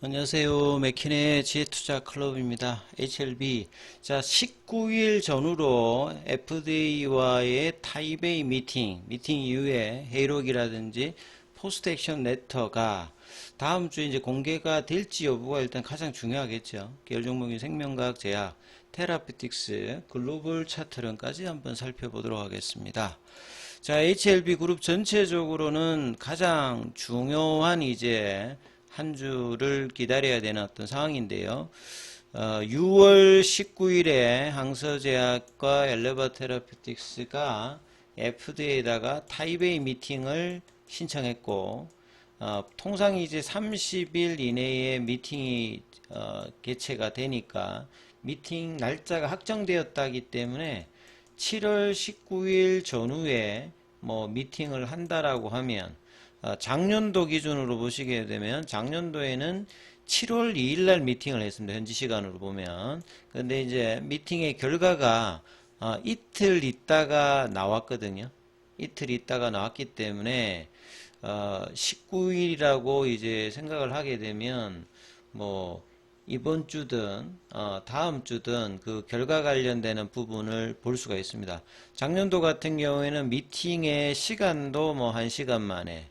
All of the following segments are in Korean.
안녕하세요. 맥킨의 지혜투자 클럽입니다. HLB. 자, 19일 전후로 FDA와의 타이베이 미팅, 미팅 이후에 회의록이라든지 포스트 액션 레터가 다음 주에 이제 공개가 될지 여부가 일단 가장 중요하겠죠. 계열 종목인 생명과학 제약, 테라피틱스, 글로벌 차트론까지 한번 살펴보도록 하겠습니다. 자, HLB 그룹 전체적으로는 가장 중요한 이제 한 주를 기다려야 되는 어떤 상황인데요. 어, 6월 19일에 항서제약과 엘레바 테라피틱스가 FDA에다가 타이베이 미팅을 신청했고 어, 통상 이제 30일 이내에 미팅이 어, 개최가 되니까 미팅 날짜가 확정되었다기 때문에 7월 19일 전후에 뭐 미팅을 한다라고 하면 어, 작년도 기준으로 보시게 되면 작년도에는 7월 2일 날 미팅을 했습니다. 현지 시간으로 보면. 근데 이제 미팅의 결과가 어, 이틀 있다가 나왔거든요. 이틀 있다가 나왔기 때문에 어, 19일이라고 이제 생각을 하게 되면 뭐 이번 주든 어, 다음 주든 그 결과 관련되는 부분을 볼 수가 있습니다. 작년도 같은 경우에는 미팅의 시간도 뭐 한 시간 만에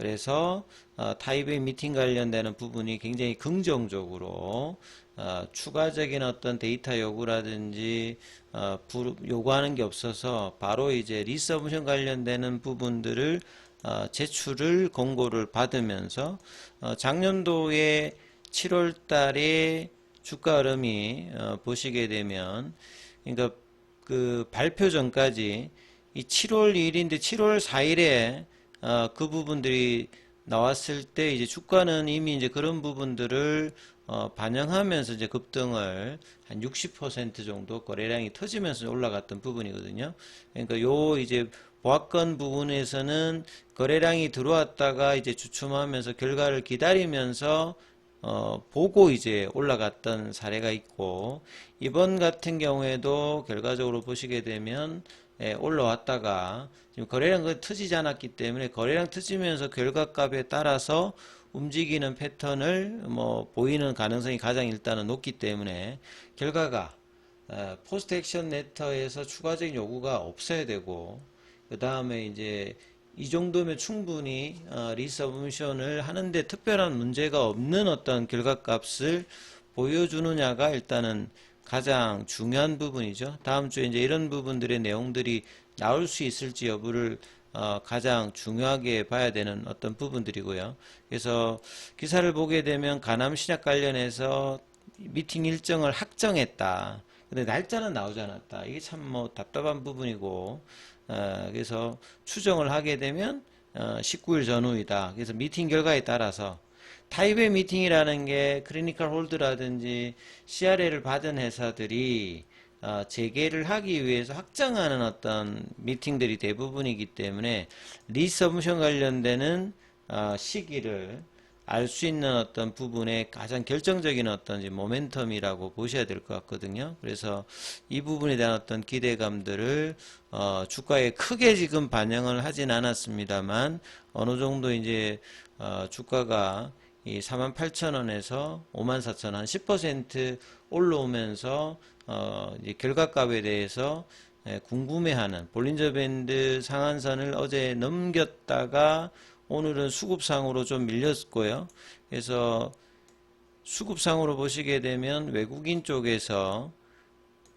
그래서 어, 타입의 미팅 관련되는 부분이 굉장히 긍정적으로 어, 추가적인 어떤 데이터 요구라든지 어, 부, 요구하는 게 없어서 바로 이제 리서브션 관련되는 부분들을 어, 제출을 공고를 받으면서 어, 작년도에 7월 달에 주가 흐름이 어, 보시게 되면 그러니까 그 발표 전까지 이 7월 2일인데 7월 4일에 어, 그 부분들이 나왔을 때 이제 주가는 이미 이제 그런 부분들을 어, 반영하면서 이제 급등을 한 60% 정도 거래량이 터지면서 올라갔던 부분이거든요. 그러니까 요 이제 보합권 부분에서는 거래량이 들어왔다가 이제 주춤하면서 결과를 기다리면서 어, 보고 이제 올라갔던 사례가 있고 이번 같은 경우에도 결과적으로 보시게 되면 예, 올라왔다가 지금 거래량 그 터지지 않았기 때문에 거래량 터지면서 결과값에 따라서 움직이는 패턴을 뭐 보이는 가능성이 가장 일단은 높기 때문에 결과가 어, 포스트 액션 레터에서 추가적인 요구가 없어야 되고 그 다음에 이제 이 정도면 충분히 어, 리서브미션을 하는데 특별한 문제가 없는 어떤 결과값을 보여주느냐가 일단은 가장 중요한 부분이죠. 다음 주에 이제 이런 부분들의 내용들이 나올 수 있을지 여부를 어, 가장 중요하게 봐야 되는 어떤 부분들이고요. 그래서 기사를 보게 되면 가남 신약 관련해서 미팅 일정을 확정했다. 근데 날짜는 나오지 않았다. 이게 참 뭐 답답한 부분이고, 어, 그래서 추정을 하게 되면 어, 19일 전후이다. 그래서 미팅 결과에 따라서 타입의 미팅이라는 게 크리니컬 홀드라든지 CRA를 받은 회사들이 어, 재개를 하기 위해서 확정하는 어떤 미팅들이 대부분이기 때문에 리서브션 관련되는 어, 시기를 알 수 있는 어떤 부분의 가장 결정적인 어떤 모멘텀이라고 보셔야 될 것 같거든요. 그래서 이 부분에 대한 어떤 기대감들을 어, 주가에 크게 지금 반영을 하진 않았습니다만 어느 정도 이제 어, 주가가 이 48,000원에서 54,000원 한 10% 올라오면서 어 이제 결과값에 대해서 예, 궁금해하는 볼린저 밴드 상한선을 어제 넘겼다가 오늘은 수급상으로 좀 밀렸고요. 그래서 수급상으로 보시게 되면 외국인 쪽에서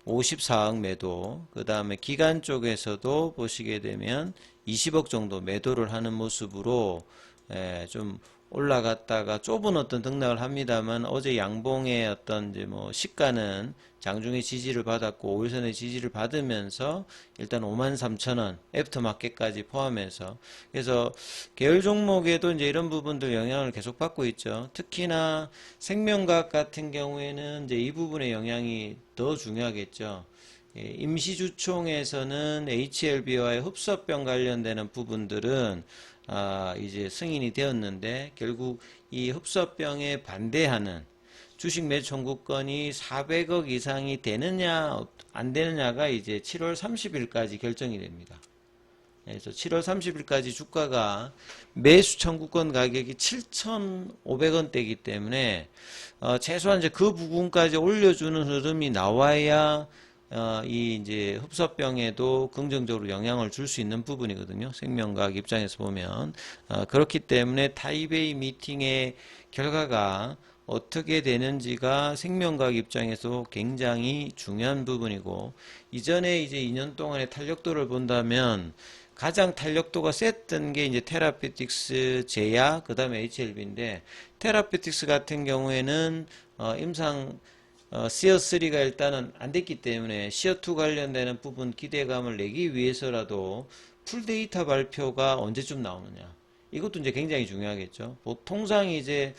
54억 매도, 그 다음에 기관 쪽에서도 보시게 되면 20억 정도 매도를 하는 모습으로 예, 좀 올라갔다가 좁은 어떤 등락을 합니다만 어제 양봉의 어떤 이제 뭐 시가는 장중의 지지를 받았고 5일선의 지지를 받으면서 일단 53,000원 애프터마켓까지 포함해서 그래서 계열 종목에도 이제 이런 부분들 영향을 계속 받고 있죠. 특히나 생명과학 같은 경우에는 이제 이 부분의 영향이 더 중요하겠죠. 예, 임시주총에서는 HLB와의 흡수병 관련되는 부분들은 아, 이제 승인이 되었는데 결국 이 흡수병에 반대하는 주식 매수 청구권이 400억 이상이 되느냐 안 되느냐가 이제 7월 30일까지 결정이 됩니다. 그래서 7월 30일까지 주가가 매수 청구권 가격이 7,500원대이기 때문에 어, 최소한 이제 그 부분까지 올려주는 흐름이 나와야 어, 이 이제 흡사병에도 긍정적으로 영향을 줄 수 있는 부분이거든요. 생명과학 입장에서 보면 어, 그렇기 때문에 타이베이 미팅의 결과가 어떻게 되는지가 생명과학 입장에서 굉장히 중요한 부분이고 이전에 이제 2년 동안의 탄력도를 본다면 가장 탄력도가 셌던 게 이제 테라피틱스, 제야, 그 다음에 HLB인데 테라피틱스 같은 경우에는 어, 임상 어, 시어3가 일단은 안 됐기 때문에 시어2 관련되는 부분 기대감을 내기 위해서라도 풀 데이터 발표가 언제쯤 나오느냐. 이것도 이제 굉장히 중요하겠죠. 보통상 이제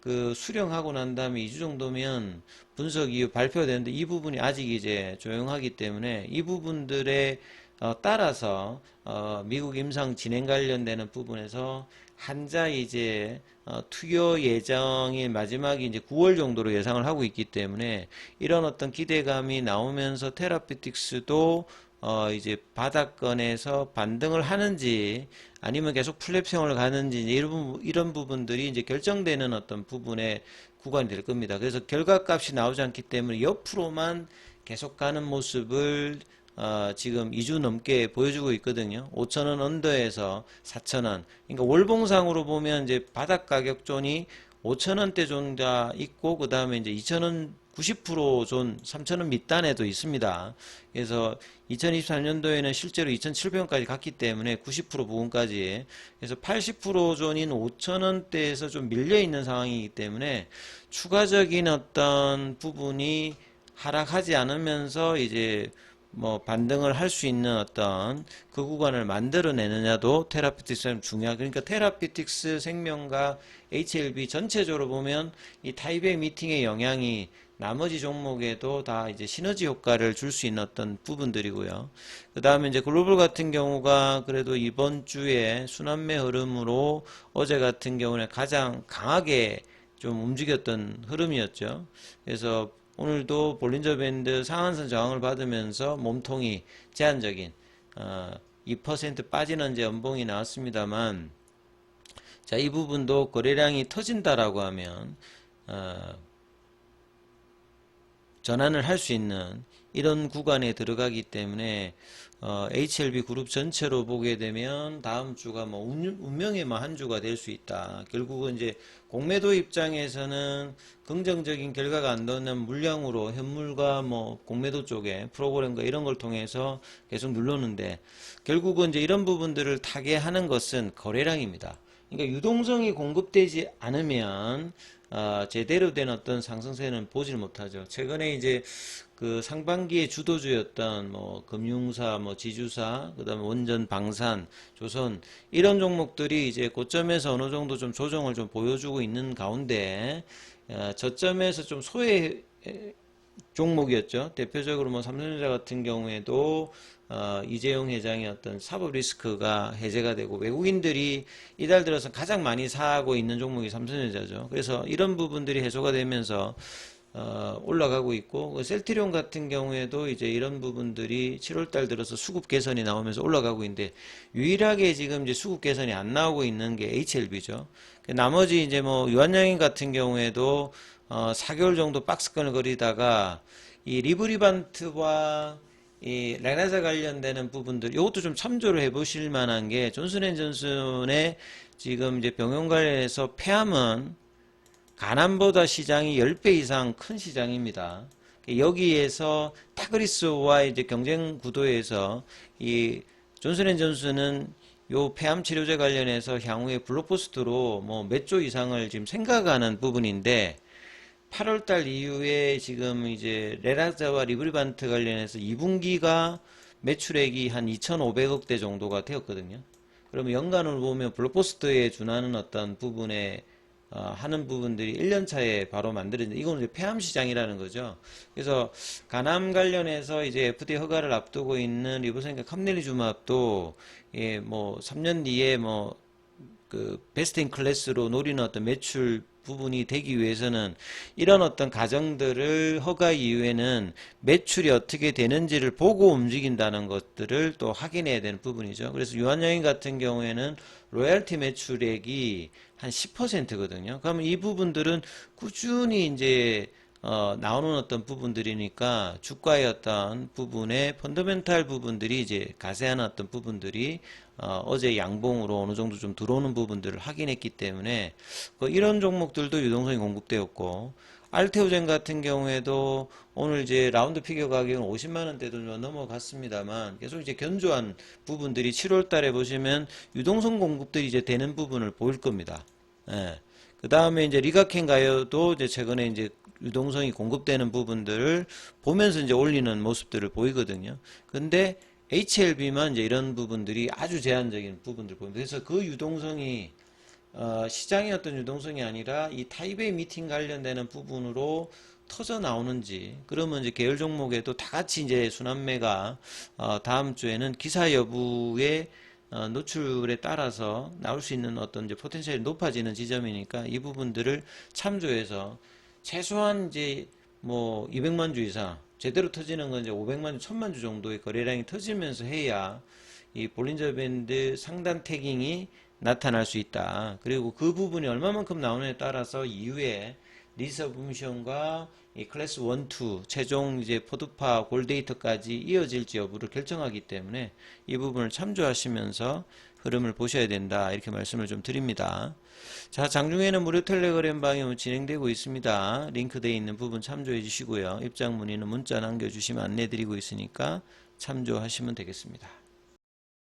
그 수령하고 난 다음에 2주 정도면 분석 이후 발표되는데 이 부분이 아직 이제 조용하기 때문에 이 부분들에 어, 따라서 어, 미국 임상 진행 관련되는 부분에서 한자 이제 어, 투여 예정이 마지막이 이제 9월 정도로 예상을 하고 있기 때문에 이런 어떤 기대감이 나오면서 테라피틱스도 어 이제 바닥권에서 반등을 하는지 아니면 계속 플랩형을 가는지 이런 이런 부분들이 이제 결정되는 어떤 부분의 구간이 될 겁니다. 그래서 결과값이 나오지 않기 때문에 옆으로만 계속 가는 모습을 어, 지금 2주 넘게 보여주고 있거든요. 5천원 언더에서 4천원. 그러니까 월봉상으로 보면 이제 바닥 가격 존이 5천원대 존가 있고, 그 다음에 이제 2천원 90%존 3천원 밑단에도 있습니다. 그래서 2023년도에는 실제로 2,700원까지 갔기 때문에 90% 부분까지 그래서 80% 존인 5천원대에서 좀 밀려 있는 상황이기 때문에 추가적인 어떤 부분이 하락하지 않으면서 이제 뭐 반등을 할 수 있는 어떤 그 구간을 만들어내느냐도 테라피틱스는 중요하. 그러니까 테라피틱스 생명과 HLB 전체적으로 보면 이 타이베이 미팅의 영향이 나머지 종목에도 다 이제 시너지 효과를 줄 수 있는 어떤 부분들이고요. 그 다음에 이제 글로벌 같은 경우가 그래도 이번 주에 순환매 흐름으로 어제 같은 경우는 가장 강하게 좀 움직였던 흐름이었죠. 그래서 오늘도 볼린저 밴드 상한선 저항을 받으면서 몸통이 제한적인 어, 2% 빠지는 연봉이 나왔습니다만 자, 이 부분도 거래량이 터진다라고 하면 어, 전환을 할 수 있는 이런 구간에 들어가기 때문에 어, HLB 그룹 전체로 보게 되면 다음 주가 뭐 운- 운명의 뭐한 주가 될 수 있다. 결국은 이제 공매도 입장에서는 긍정적인 결과가 안 나오는 물량으로 현물과 뭐 공매도 쪽에 프로그램과 이런 걸 통해서 계속 눌렀는데 결국은 이제 이런 부분들을 타개하는 것은 거래량입니다. 그러니까 유동성이 공급되지 않으면 어, 제대로 된 어떤 상승세는 보질 못하죠. 최근에 이제 그 상반기에 주도주였던 뭐 금융사, 뭐 지주사, 그다음에 원전, 방산, 조선 이런 종목들이 이제 고점에서 어느 정도 좀 조정을 좀 보여주고 있는 가운데 어, 저점에서 좀 소외 종목이었죠. 대표적으로 뭐 삼성전자 같은 경우에도 어, 이재용 회장의 어떤 사법 리스크가 해제가 되고 외국인들이 이달 들어서 가장 많이 사고 있는 종목이 삼성전자죠. 그래서 이런 부분들이 해소가 되면서 어, 올라가고 있고 그 셀트리온 같은 경우에도 이제 이런 부분들이 7월달 들어서 수급 개선이 나오면서 올라가고 있는데 유일하게 지금 이제 수급 개선이 안 나오고 있는 게 HLB죠. 나머지 이제 뭐 유한양인 같은 경우에도 어, 4개월 정도 박스권을 거리다가 이 리브리반트와 이 레나자 관련되는 부분들 이것도 좀 참조를 해보실 만한 게 존슨앤존슨의 지금 이제 병용 관련해서 폐암은 가남보다 시장이 10배 이상 큰 시장입니다. 여기에서 타그리스와 이제 경쟁 구도에서 이 존슨앤존슨은 요 폐암 치료제 관련해서 향후에 블록버스터로 뭐 몇 조 이상을 지금 생각하는 부분인데 8월달 이후에 지금 이제 레라자와 리브리반트 관련해서 2분기가 매출액이 한 2,500억대 정도가 되었거든요. 그러면 연간으로 보면 블록버스터에 준하는 어떤 부분에 어, 하는 부분들이 1년 차에 바로 만들어진 이거는 이제 폐암 시장이라는 거죠. 그래서 간암 관련해서 이제 FDA 허가를 앞두고 있는 리보생과 캄넬리주맙도 예, 뭐 3년 뒤에 뭐 그 베스트 인 클래스로 노리는 어떤 매출 부분이 되기 위해서는 이런 어떤 가정들을 허가 이후에는 매출이 어떻게 되는지를 보고 움직인다는 것들을 또 확인해야 되는 부분이죠. 그래서 유한여행 같은 경우에는 로열티 매출액이 한 10%거든요. 그러면 이 부분들은 꾸준히 이제 어, 나오는 어떤 부분들이니까 주가의 어떤 부분의 펀더멘탈 부분들이 이제 가세하는 어떤 부분들이 어, 제 양봉으로 어느 정도 좀 들어오는 부분들을 확인했기 때문에 그 이런 종목들도 유동성이 공급되었고 알테오젠 같은 경우에도 오늘 이제 라운드 피겨 가격은 50만 원대도 좀 넘어갔습니다만 계속 이제 견조한 부분들이 7월 달에 보시면 유동성 공급들이 이제 되는 부분을 보일 겁니다. 예. 그 다음에 이제 리가켄 가요도 이제 최근에 이제 유동성이 공급되는 부분들을 보면서 이제 올리는 모습들을 보이거든요. 근데 HLB만 이제 이런 부분들이 아주 제한적인 부분들 보입니다. 그래서 그 유동성이 어, 시장의 어떤 유동성이 아니라 이 타이베이 미팅 관련되는 부분으로 터져 나오는지 그러면 이제 계열 종목에도 다 같이 이제 순환매가 어, 다음 주에는 기사 여부의 어, 노출에 따라서 나올 수 있는 어떤 이제 포텐셜이 높아지는 지점이니까 이 부분들을 참조해서 최소한 이제 뭐 200만 주 이상 제대로 터지는 건 이제 500만 주, 1000만 주 정도의 거래량이 터지면서 해야 이 볼린저 밴드 상단 태깅이 나타날 수 있다. 그리고 그 부분이 얼마만큼 나오느냐에 따라서 이후에 리서브 미션과 이 클래스 1, 2 최종 이제 포드파 골데이터까지 이어질지 여부를 결정하기 때문에 이 부분을 참조하시면서 흐름을 보셔야 된다 이렇게 말씀을 좀 드립니다. 자 장중에는 무료 텔레그램 방이 진행되고 있습니다. 링크되어 있는 부분 참조해 주시고요. 입장 문의는 문자 남겨주시면 안내 드리고 있으니까 참조하시면 되겠습니다.